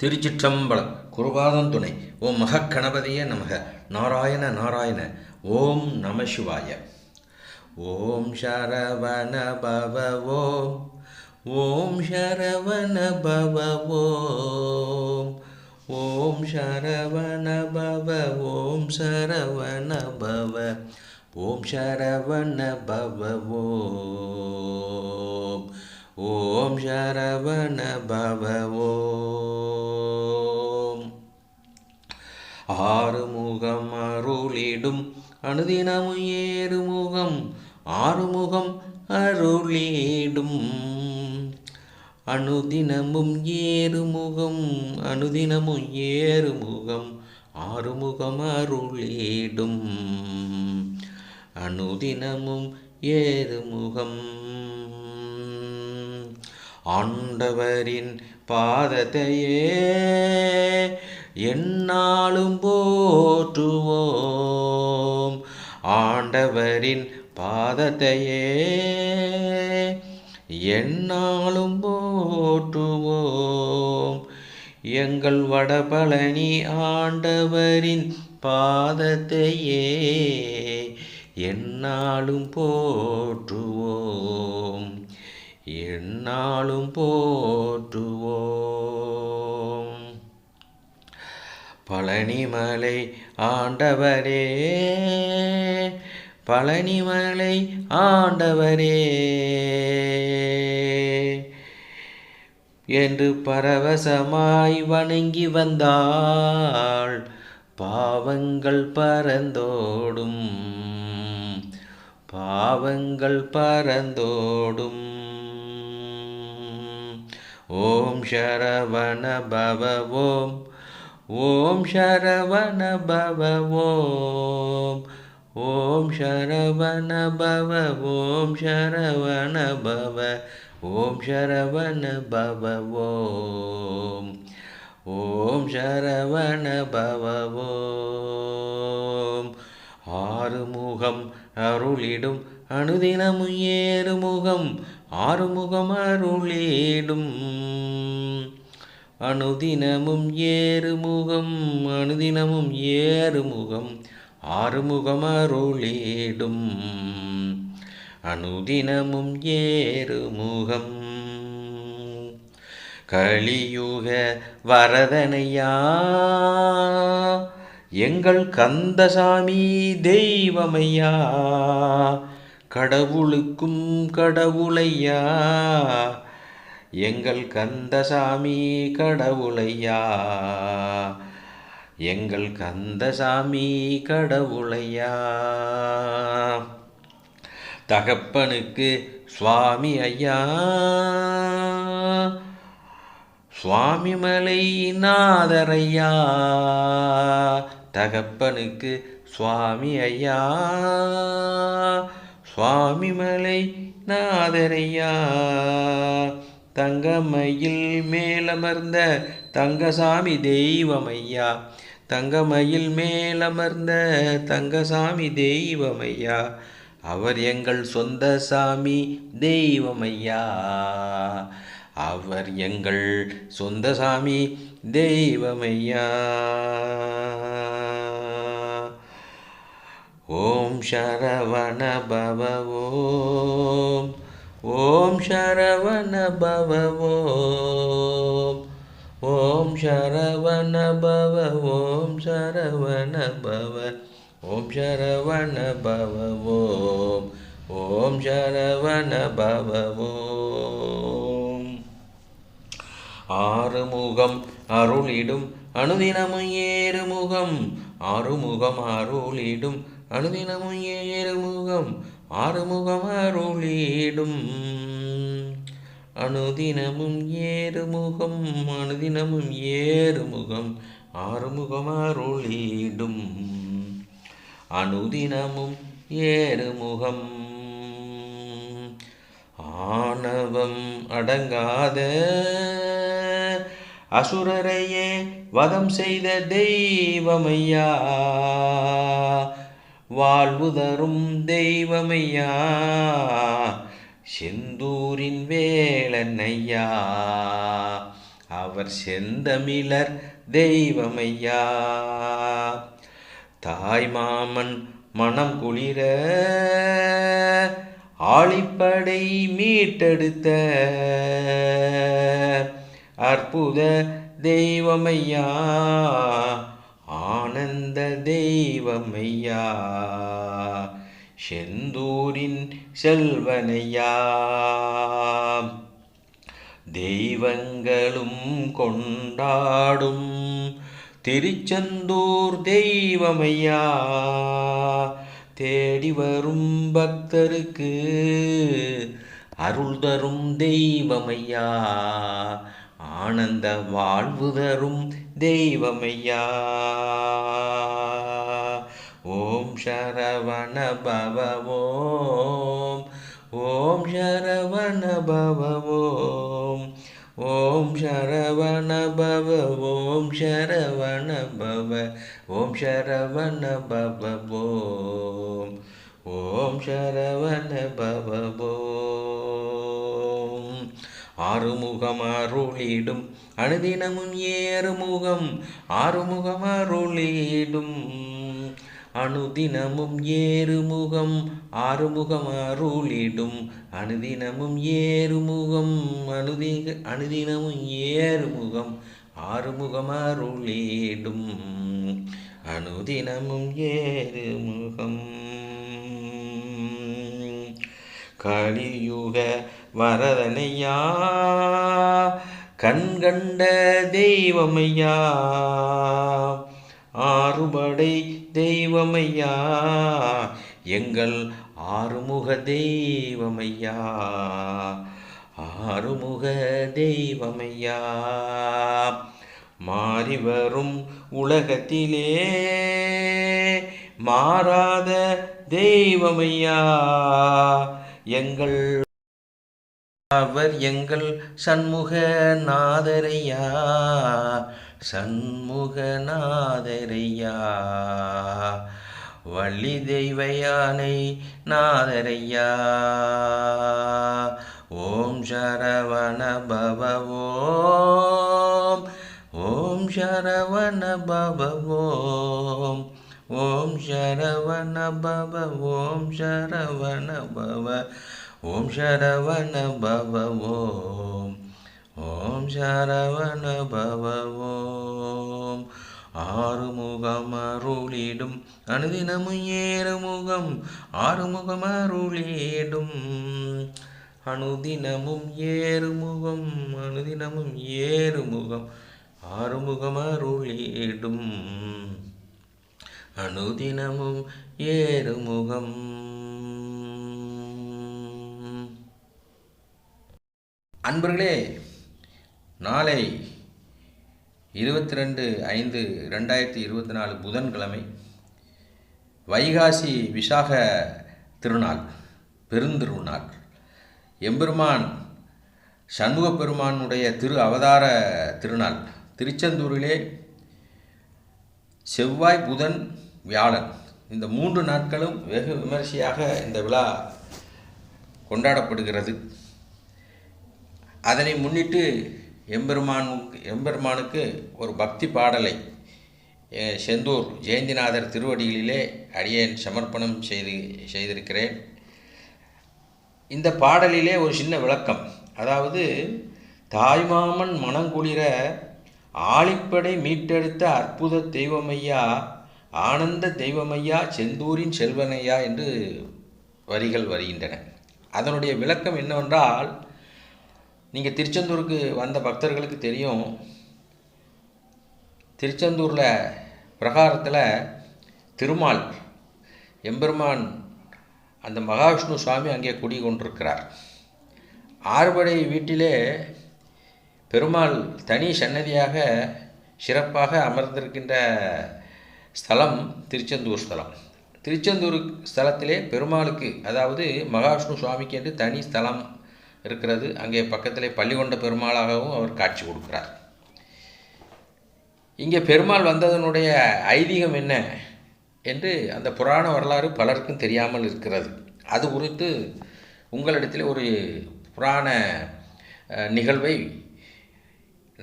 திருச்சிற்றம்பலம் குருபாதம் துணை ஓம் மகக்கணபதியே நமக நாராயண நாராயண ஓம் நம சிவாய. ஓம் சரவண பவவோ ஓம் சரவண பவவோ ஓம் ஓம் சரவண பவ ஓம் சரவண பவ ஓம் சரவண பவ ஓம். ஓம் சரவண பவ ஓம். ஆறுமுகம் அருளிடும் அனுதினமும் ஏறுமுகம் ஆறுமுகம் அருளிடும். அனுதினமும் ஏறுமுகம் அனுதினமும் ஏறுமுகம் ஆறுமுகம் அருளிடும். அனுதினமும் ஏறுமுகம் ஆண்டவரின் பாதத்தையே என்னாலும் போற்றுவோம். ஆண்டவரின் பாதத்தையே என்னாலும் போற்றுவோம். எங்கள் வடபழனி ஆண்டவரின் பாதத்தையே என்னாலும் போற்றுவோம். என்னாலும் போற்றுவோம். பழனிமலை ஆண்டவரே பழனிமலை ஆண்டவரே என்று பரவசமாய் வணங்கி வந்தாள் பாவங்கள் பறந்தோடும் பாவங்கள் பறந்தோடும். ஓம் ஷரவண பவ ஓம். ஓம் சரவண பவ ஓம். ஓம் சரவண பவ ஓம். ஷரவண பவ. ஓம் ஷரவண பவ ஓம். ஓம் சரவண பவ ஆறுமுகம் அருளிடும் அனுதினமும் ஏறுமுகம் ஆறுமுகம் அருளிடும். அனுதினமும் ஏறுமுகம் அனுதினமும் ஏறுமுகம் ஆறுமுகம் அருளிடும். அனுதினமும் ஏறுமுகம். கலியுக வரதனையா? எங்கள் கந்தசாமி தெய்வமையா? கடவுளுக்கும் கடவுளையா? எங்கள் கந்தசாமி கடவுளையா? எங்கள் கந்தசாமி கடவுளையா? தகப்பனுக்கு சுவாமி ஐயா. சுவாமி மலை நாதரையா? தகப்பனுக்கு சுவாமி ஐயா. சுவாமி மலை நாதரையா? தங்கமயில் மேலமர்ந்த தங்கசாமி தெய்வமையா. தங்கமயில் மேலமர்ந்த தங்கசாமி தெய்வமையா. அவர் எங்கள் சொந்த சாமி தெய்வமையா. அவர் எங்கள் சொந்த சாமி தெய்வமையா. ஓம் சரவண பவ ஓம் ஓம் சரவண பவ ஓம் ஓம் சரவண பவ ஓம் சரவண பவ. ஓம் சரவண பவ ஓம் ஓம் சரவண பவ ஓம் ஆறுமுகம் அருளிடும் அனுதினமும் ஏறுமுகம். ஆறுமுகம் அருளிடும் அனுதினமும் ஏறுமுகம். ஆறுமுகமருளீடும். அனுதினமும் ஏறுமுகம் அனுதினமும் ஏறுமுகம் ஆறுமுகமருளீடும். அனுதினமும் ஏறுமுகம் ஆணவம் அடங்காத. அசுரரையே வதம் செய்த தெய்வமையா வாழ்வு தரும் தெய்வமையா? செந்தூரின் வேளனையா அவர் செந்தமிழர் தெய்வமையா? தாய்மாமன் மனம் குளிர ஆழிப்படை மீட்டெடுத்த அற்புத தெய்வமையா? ஆனந்த தெய்வமையா? செந்தூரின் செல்வனையா? தெய்வங்களும் கொண்டாடும் திருச்செந்தூர் தெய்வமையா? தேடி வரும் பக்தருக்கு அருள் தரும் தெய்வமையா? ஆனந்த வாழ்வு தரும் தெய்வமையா. ஓம் சரவண பவவோம் ஓம். சரவண பவவோம் ஓம். சரவண பவ ஓம் சரவண பவ ஓம் சரவண பவ ஓம். சரவண பவ ஆறுமுகம் அருளிடும் அணுதினமும் ஏறுமுகம் ஆறுமுகம் அருளிடும் அணுதினமும் ஏறுமுகம் ஆறுமுகம் அருளிடும் அணுதினமும் ஏறுமுகம் அணுதி அணுதினமும் ஏறுமுகம் ஆறுமுகம் அருளிடும் அனுதினமும் ஏறுமுகம். கலியுக வரதனையா? கண்கண்ட தெய்வமையா? ஆறுபடை தெய்வமையா? எங்கள் ஆறுமுக தெய்வமையா? ஆறுமுக தெய்வமையா? மாறி வரும் உலகத்திலே மாறாத தெய்வமையா? எங்கள் அவர் எங்கள் சண்முக நாதரையா சண்முகநாதரையா? வள்ளி தெய்வயானை நாதரையா? ஓம் சரவண பவ ஓம் சரவண பவ ஓம். ஓம் சரவண பவ ஓம். சரவண பவ ஓம் சரவண பவ ஓம் ஓம் சரவண பவ ஓம் ஆறுமுகம் அருளிடும் அனுதினமும் ஏறுமுகம் ஆறுமுகம் அருளிடும் அனுதினமும் ஏறுமுகம் அனுதினமும் ஏறுமுகம் ஆறுமுகம் அருளிடும் அனுதினமும் ஏறுமுகம். அன்பர்களே நாளை இருபத்தி ரெண்டு ஐந்து ரெண்டாயிரத்தி இருபத்தி நாலு புதன்கிழமை வைகாசி விசாக திருநாள் பெருந்திருநாள் எம்பெருமான் சண்முக பெருமானுடைய திரு அவதார திருநாள். திருச்செந்தூரிலே செவ்வாய் புதன் வியாழன் இந்த மூன்று நாட்களும் வெகு விமரிசையாக இந்த விழா கொண்டாடப்படுகிறது. அதனை முன்னிட்டு எம்பெருமானுக்கு எம்பெருமானுக்கு ஒரு பக்தி பாடலை செந்தூர் ஜெயந்திநாதர் திருவடிகளிலே அடியேன் சமர்ப்பணம் செய்து செய்திருக்கிறேன். இந்த பாடலிலே ஒரு சின்ன விளக்கம். அதாவது தாய்மாமன் மனங்குளிர ஆழிப்படை மீட்டெடுத்த அற்புத தெய்வமையா ஆனந்த தெய்வமையா செந்தூரின் செல்வனையா என்று வரிகள் வருகின்றன. அதனுடைய விளக்கம் என்னவென்றால் நீங்கள் திருச்செந்தூருக்கு வந்த பக்தர்களுக்கு தெரியும். திருச்செந்தூரில் பிரகாரத்தில் திருமால் எம்பெருமான் அந்த மகாவிஷ்ணு சுவாமி அங்கே குடி கொண்டிருக்கிறார் ஆறுபடை வீட்டிலே பெருமாள் தனி சன்னதியாக சிறப்பாக அமர்ந்திருக்கின்ற ஸ்தலம் திருச்செந்தூர் ஸ்தலம். திருச்செந்தூர் ஸ்தலத்திலே பெருமாளுக்கு அதாவது மகாவிஷ்ணு சுவாமிக்கு என்று தனி ஸ்தலம் இருக்கிறது. அங்கே பக்கத்திலே பள்ளிகொண்ட பெருமாளாகவும் அவர் காட்சி கொடுக்கிறார். இங்கே பெருமாள் வந்ததனுடைய ஐதீகம் என்ன என்று அந்த புராண வரலாறு பலருக்கும் தெரியாமல் இருக்கிறது. அது குறித்து உங்களிடத்தில் ஒரு புராண நிகழ்வை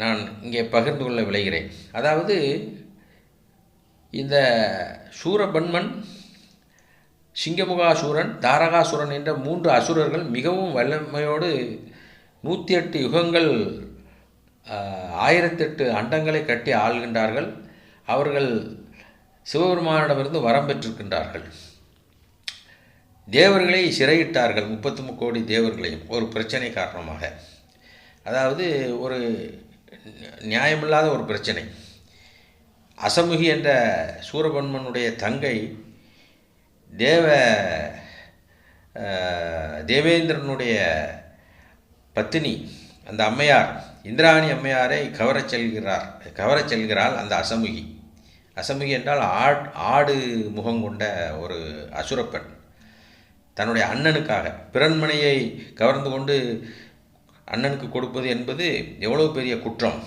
நான் இங்கே பகிர்ந்து கொள்ள விளைகிறேன் அதாவது இந்த சூரபன்மன் சிங்கமுகாசூரன் தாரகாசுரன் என்ற மூன்று அசுரர்கள் மிகவும் வல்லமையோடு நூற்றி எட்டு யுகங்கள் ஆயிரத்தெட்டு அண்டங்களை கட்டி ஆள்கின்றார்கள். அவர்கள் சிவபெருமானிடமிருந்து வரம் பெற்றிருக்கின்றார்கள். தேவர்களை சிறையிட்டார்கள் முப்பத்து கோடி தேவர்களையும் ஒரு பிரச்சனை காரணமாக. அதாவது ஒரு நியாயமில்லாத ஒரு பிரச்சனை. அசமுகி என்ற சூரபன்மனுடைய தங்கை தேவ தேவேந்திரனுடைய பத்தினி அந்த அம்மையார் இந்திராணி அம்மையாரை கவரச் செல்கிறார் கவரச் செல்கிறாள் அந்த அசமுகி. அசமுகி என்றால் ஆட் ஆடு முகம் கொண்ட ஒரு அசுரப்பெண். தன்னுடைய அண்ணனுக்காக பிறன்மனையை கவர்ந்து கொண்டு அண்ணனுக்கு கொடுப்பது என்பது எவ்வளவு பெரிய குற்றம்.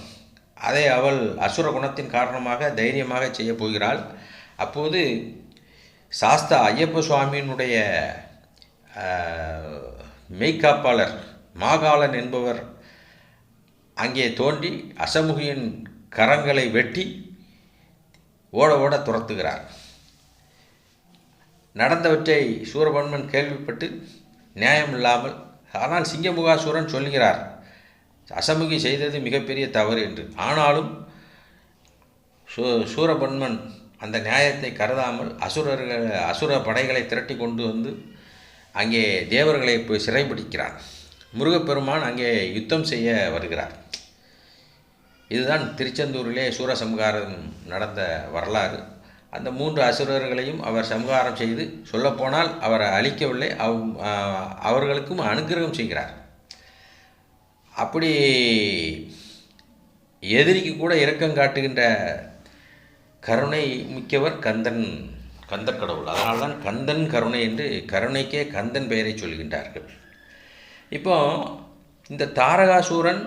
அதை அவள் அசுர குணத்தின் காரணமாக தைரியமாக செய்யப் போகிறாள். அப்போது சாஸ்தா ஐயப்ப சுவாமியினுடைய மெய்காப்பாளர் மெய்க்காப்பாளர் மாகாளன் என்பவர் அங்கே தோன்றி அசமுகியின் கரங்களை வெட்டி ஓட ஓட துரத்துகிறார். நடந்தவற்றை சூரபன்மன் கேள்விப்பட்டு நியாயமில்லாமல் ஆனால் சிங்கமுகாசூரன் சொல்கிறார் அசமுகி செய்தது மிகப்பெரிய தவறு என்று. ஆனாலும் சூ சூரபன்மன் அந்த நியாயத்தை கருதாமல் அசுரர்கள் அசுர படைகளை திரட்டி கொண்டு வந்து அங்கே தேவர்களை போய் சிறைபிடிக்கிறார் முருகப்பெருமான் அங்கே யுத்தம் செய்ய வருகிறார். இதுதான் திருச்செந்தூரிலே சூரசம்ஹாரம் நடந்த வரலாறு. அந்த மூன்று அசுரர்களையும் அவர் சம்ஹாரம் செய்து சொல்லப்போனால் அவரை அழிக்கவில்லை அவ் அவர்களுக்கும் அனுக்கிரகம் செய்கிறார். அப்படி எதிரிக்கு கூட இரக்கம் காட்டுகின்ற கருணை மிக்கவர் கந்தன் கந்தர் கடவுள். அதனால தான் கந்தன் கருணை என்று கருணைக்கே கந்தன் பெயரை சொல்கின்றார்கள். இப்போ இந்த தாரகாசூரன்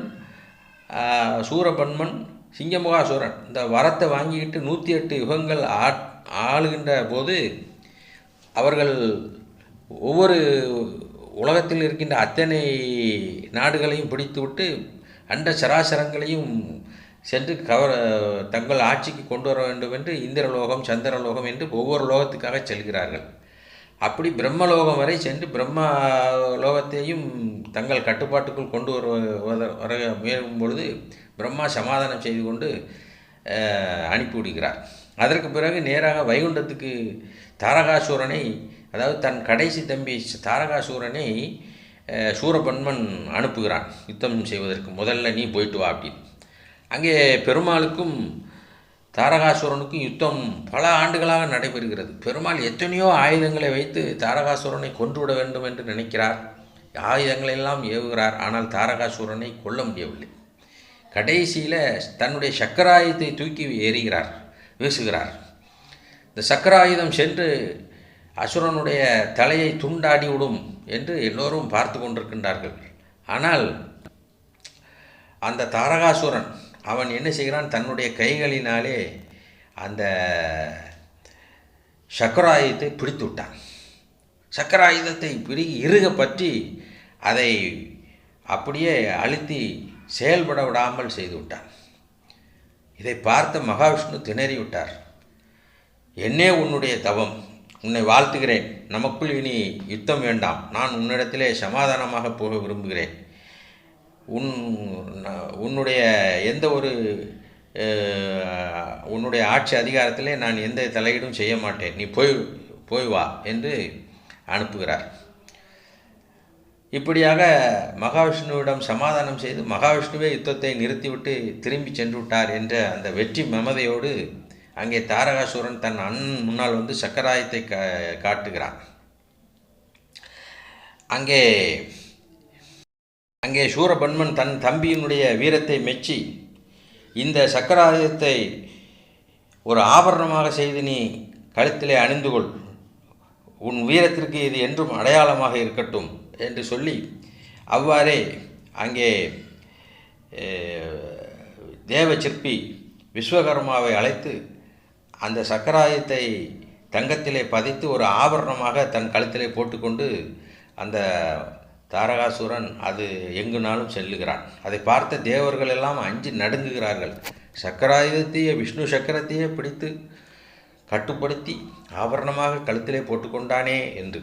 சூரபன்மன் சிங்கமுகாசூரன் இந்த வரத்தை வாங்கிக்கிட்டு நூற்றி எட்டு யுகங்கள் ஆ ஆளுகின்ற போது அவர்கள் ஒவ்வொரு உலகத்தில் இருக்கின்ற அத்தனை நாடுகளையும் பிடித்துவிட்டு அண்ட சராசரங்களையும் சென்று கவர தங்கள் ஆட்சிக்கு கொண்டு வர வேண்டும் என்று இந்திரலோகம் சந்திரலோகம் என்று ஒவ்வொரு லோகத்துக்காக செல்கிறார்கள். அப்படி பிரம்மலோகம் வரை சென்று பிரம்ம லோகத்தையும் தங்கள் கட்டுப்பாட்டுக்குள் கொண்டு வர வர முயலும் பொழுது பிரம்மா சமாதானம் செய்து கொண்டு அனுப்பிவிடுகிறார் அதற்கு பிறகு நேராக வைகுண்டத்துக்கு தாரகாசூரனை அதாவது தன் கடைசி தம்பி தாரகாசூரனை சூரபன்மன் அனுப்புகிறான். யுத்தம் செய்வதற்கு முதல்ல நீ போயிட்டு வா அப்படின்னு. அங்கே பெருமாளுக்கும் தாரகாசுரனுக்கும் யுத்தம் பல ஆண்டுகளாக நடைபெறுகிறது. பெருமாள் எத்தனையோ ஆயுதங்களை வைத்து தாரகாசுரனை கொன்றுவிட வேண்டும் என்று நினைக்கிறார். ஆயுதங்களை எல்லாம் ஏவுகிறார். ஆனால் தாரகாசுரனை கொல்ல முடியவில்லை. கடைசியில் தன்னுடைய சக்கராயுதத்தை தூக்கி எறிகிறார் வீசுகிறார். இந்த சக்கராயுதம் சென்று அசுரனுடைய தலையை துண்டாடி விடும் என்று எல்லோரும் பார்த்து கொண்டிருக்கின்றார்கள். ஆனால் அந்த தாரகாசுரன் அவன் என்ன செய்கிறான்? தன்னுடைய கைகளினாலே அந்த சக்கராயுதத்தை பிடித்து விட்டான். சக்கராயுதத்தை பிடி இறுக பற்றி அதை அப்படியே அழுத்தி செயல்பட விடாமல் செய்து விட்டான். இதை பார்த்த மகாவிஷ்ணு திணறி விட்டார். என்னே உன்னுடைய தவம் உன்னை வாழ்த்துகிறேன். நமக்குள் இனி யுத்தம் வேண்டாம். நான் உன்னிடத்திலே சமாதானமாக போக விரும்புகிறேன். உன் உன்னுடைய எந்த ஒரு உன்னுடைய ஆட்சி அதிகாரத்திலே நான் எந்த தலையீடும் செய்ய மாட்டேன். நீ போய் போய் வா என்று அனுப்புகிறார். இப்படியாக மகாவிஷ்ணுவிடம் சமாதானம் செய்து மகாவிஷ்ணுவே யுத்தத்தை நிறுத்திவிட்டு திரும்பி சென்று விட்டார் என்ற அந்த வெற்றி மமதையோடு அங்கே தாரகாசுரன் தன் அண்ணன் முன்னால் வந்து சக்கராயத்தை கா காட்டுகிறான். அங்கே அங்கே சூரபன்மன் தன் தம்பியினுடைய வீரத்தை மெச்சி இந்த சக்கராயுதத்தை ஒரு ஆபரணமாக செய்து நீ கழுத்திலே அணிந்து கொள். உன் வீரத்திற்கு இது என்றும் அடையாளமாக இருக்கட்டும் என்று சொல்லி அவ்வாறே அங்கே தேவ சிற்பி விஸ்வகர்மாவை அழைத்து அந்த சக்கராயத்தை தங்கத்திலே பதித்து ஒரு ஆபரணமாக தன் கழுத்திலே போட்டுக்கொண்டு அந்த தாரகாசுரன் அது எங்குனாலும் செல்லுகிறான். அதை பார்த்த தேவர்கள் எல்லாம் அஞ்சு நடுங்குகிறார்கள். சக்கராயுதத்தையே விஷ்ணு சக்கரத்தையே பிடித்து கட்டுப்படுத்தி ஆபரணமாக கழுத்திலே போட்டுக்கொண்டானே என்று.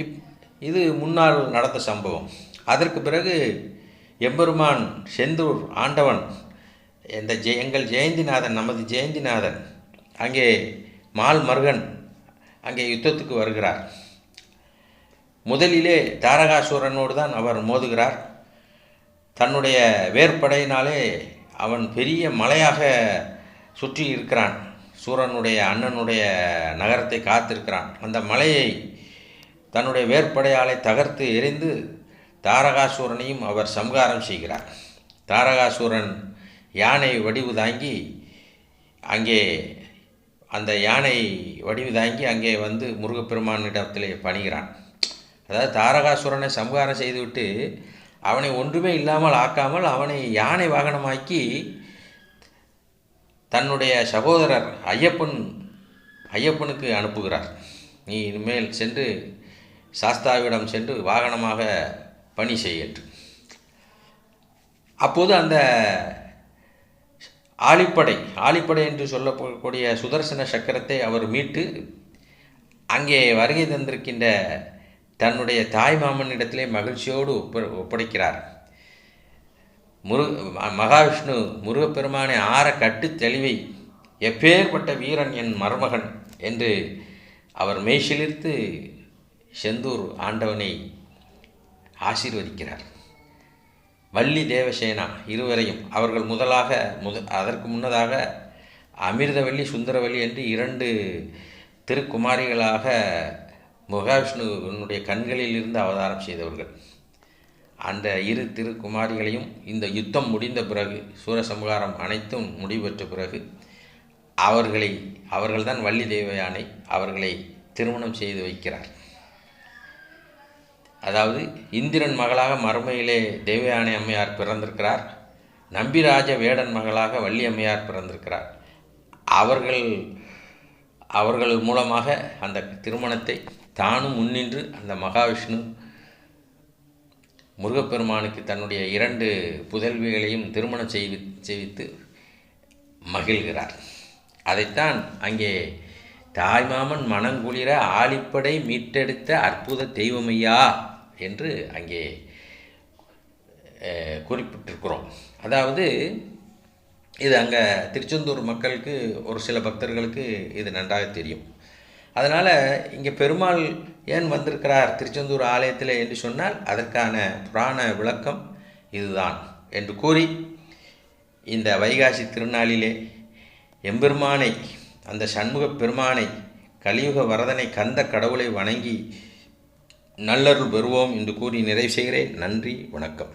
இப் இது முன்னால் நடந்த சம்பவம். அதற்கு பிறகு எம்பெருமான் செந்தூர் ஆண்டவன் இந்த ஜெ எங்கள் ஜெயந்திநாதன் நமது ஜெயந்திநாதன் அங்கே மால் மருகன் அங்கே யுத்தத்துக்கு வருகிறார். முதலிலே தாரகாசுரனோடு தான் அவர் மோதுகிறார். தன்னுடைய வேற்படையினாலே அவன் பெரிய மலையாக சுற்றி இருக்கிறான். சூரனுடைய அண்ணனுடைய நகரத்தை காத்திருக்கிறான். அந்த மலையை தன்னுடைய வேற்படையாலை தகர்த்து எரிந்து தாரகாசூரனையும் அவர் சம்காரம் செய்கிறார். தாரகாசூரன் யானை வடிவு தாங்கி அங்கே அந்த யானை வடிவு தாங்கி அங்கே வந்து முருகப்பெருமானிடத்திலே பணிகிறான். அதாவது தாரகாசுரனை சம்ஹாரம் செய்துவிட்டு அவனை ஒன்றுமே இல்லாமல் ஆக்காமல் அவனை யானை வாகனமாக்கி தன்னுடைய சகோதரர் ஐயப்பன் ஐயப்பனுக்கு அனுப்புகிறார். நீ இனிமேல் சென்று சாஸ்தாவிடம் சென்று வாகனமாக பணி செய்யற்று அப்போது அந்த ஆலிப்படை ஆலிப்படை என்று சொல்லக்கூடிய சுதர்சன சக்கரத்தை அவர் மீட்டு அங்கே வருகை தந்திருக்கின்ற தன்னுடைய தாய் மாமனிடத்திலே மகிழ்ச்சியோடு ஒப்ப ஒப்படைக்கிறார். முரு மகாவிஷ்ணு முருகப்பெருமானை ஆற கட்டு தெளிவை எப்பேற்பட்ட வீரன் என் மருமகன் என்று அவர் மெய்சிலிர்த்து செந்தூர் ஆண்டவனை ஆசீர்வதிக்கிறார். வள்ளி தேவசேனா இருவரையும் அவர்கள் முதலாக முத அதற்கு முன்னதாக அமிர்தவள்ளி சுந்தரவள்ளி என்று இரண்டு திருக்குமாரிகளாக மகாவிஷ்ணுவினுடைய கண்களில் இருந்து அவதாரம் செய்தவர்கள். அந்த இரு திருக்குமாரிகளையும் இந்த யுத்தம் முடிந்த பிறகு சூரசம்ஹாரம் அனைத்தும் முடிவெற்ற பிறகு அவர்களை அவர்கள்தான் வள்ளி தேவயானை அவர்களை திருமணம் செய்து வைக்கிறார். அதாவது இந்திரன் மகளாக மறுமையிலே தேவயானை அம்மையார் பிறந்திருக்கிறார். நம்பிராஜ வேடன் மகளாக வள்ளி அம்மையார் பிறந்திருக்கிறார். அவர்கள் அவர்கள் மூலமாக அந்த திருமணத்தை தானும் முன்னின்று அந்த மகாவிஷ்ணு முருகப்பெருமானுக்கு தன்னுடைய இரண்டு புதல்விகளையும் திருமணம் செய்வி செய்வித்து மகிழ்கிறார். அதைத்தான் அங்கே தாய்மாமன் மனங்குளிர ஆலிப்படை மீட்டெடுத்த அற்புத தெய்வமையா என்று அங்கே குறிப்பிட்டிருக்கிறோம். அதாவது இது அங்கே திருச்செந்தூர் மக்களுக்கு ஒரு சில பக்தர்களுக்கு இது நன்றாக தெரியும். அதனால் இங்கே பெருமாள் ஏன் வந்திருக்கிறார் திருச்செந்தூர் ஆலயத்தில் என்று சொன்னால் அதற்கான புராண விளக்கம் இதுதான் என்று கூறி இந்த வைகாசி திருநாளிலே எம்பெருமானை அந்த சண்முக பெருமானை கலியுக வரதனை கந்த கடவுளை வணங்கி நல்லருள் பெறுவோம் என்று கூறி நிறைவு செய்கிறேன். நன்றி வணக்கம்.